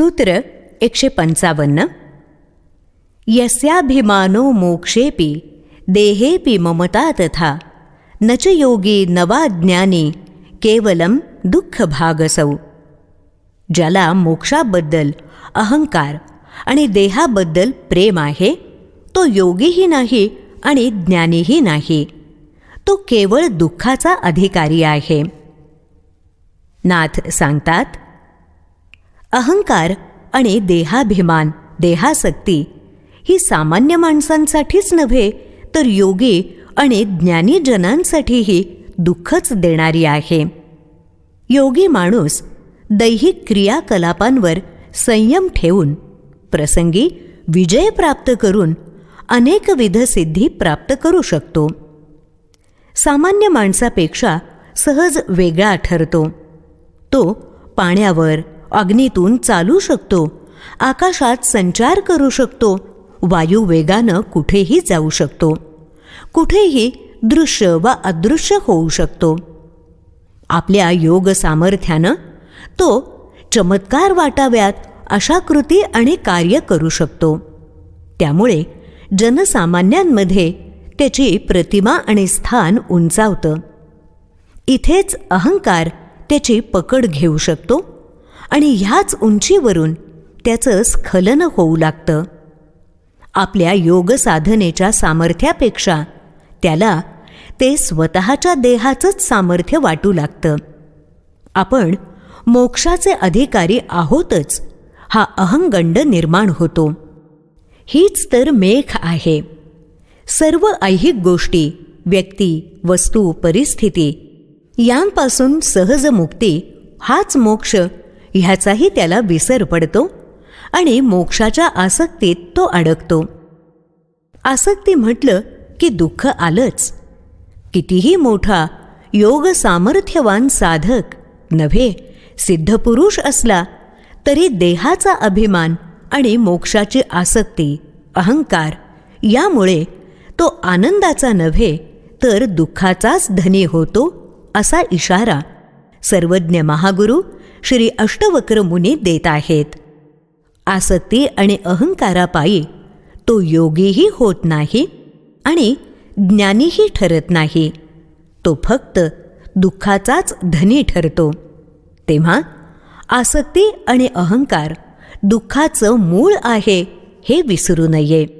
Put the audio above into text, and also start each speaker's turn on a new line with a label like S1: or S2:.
S1: सूत्र एकशे पंचावन्न यस्याभिमानो मोक्षेपी देहेपि ममता तथा न च योगी नवा ज्ञानी केवलम दुःख भागसौ ज्याला मोक्षाबद्दल अहंकार आणि देहाबद्दल प्रेम आहे तो योगीही नाही आणि ज्ञानीही नाही तो केवळ दुःखाचा अधिकारी आहे नाथ सांगतात अहंकार आणि देहाभिमान देहासक्ती ही सामान्य माणसांसाठीच नव्हे तर योगी आणि ज्ञानीजनांसाठीही दुःखच देणारी आहे. योगी माणूस दैहिक क्रियाकलापांवर संयम ठेवून प्रसंगी विजय प्राप्त करून अनेकविध सिद्धी प्राप्त करू शकतो. सामान्य माणसापेक्षा सहज वेगळा ठरतो. तो पाण्यावर अग्नीतून चालू शकतो आकाशात संचार करू शकतो वायू वेगानं कुठेही जाऊ शकतो कुठेही दृश्य वा अदृश्य होऊ शकतो. आपल्या योग सामर्थ्यानं तो चमत्कार वाटाव्यात अशा कृती आणि कार्य करू शकतो. त्यामुळे जनसामान्यांमध्ये त्याची प्रतिमा आणि स्थान उंचावतं. इथेच अहंकार त्याची पकड घेऊ शकतो आणि ह्याच उंचीवरून त्याचं स्खलन होऊ लागतं. आपल्या योग साधनेच्या सामर्थ्यापेक्षा त्याला ते स्वतःच्या देहाचंच सामर्थ्य वाटू लागतं. आपण मोक्षाचे अधिकारी आहोतच हा अहंगंड निर्माण होतो. हीच तर मेघ आहे. सर्व ऐहिक गोष्टी व्यक्ती वस्तू परिस्थिती यांपासून सहज मुक्ती हाच मोक्ष ह्याचाही त्याला विसर पडतो आणि मोक्षाच्या आसक्तीत तो अडकतो. आसक्ती म्हटलं की दुःख आलंच. कितीही मोठा योग सामर्थ्यवान साधक नव्हे सिद्धपुरुष असला तरी देहाचा अभिमान आणि मोक्षाची आसक्ती अहंकार यामुळे तो आनंदाचा नव्हे तर दुःखाचाच धनी होतो असा इशारा सर्वज्ञ महागुरु श्री अष्टवक्र मुनी देत आहेत. आसक्ती आणि अहंकारापायी तो योगीही होत नाही आणि ज्ञानीही ठरत नाही. तो फक्त दुःखाचाच धनी ठरतो. तेव्हा आसक्ती आणि अहंकार दुःखाचं मूळ आहे हे विसरू नये.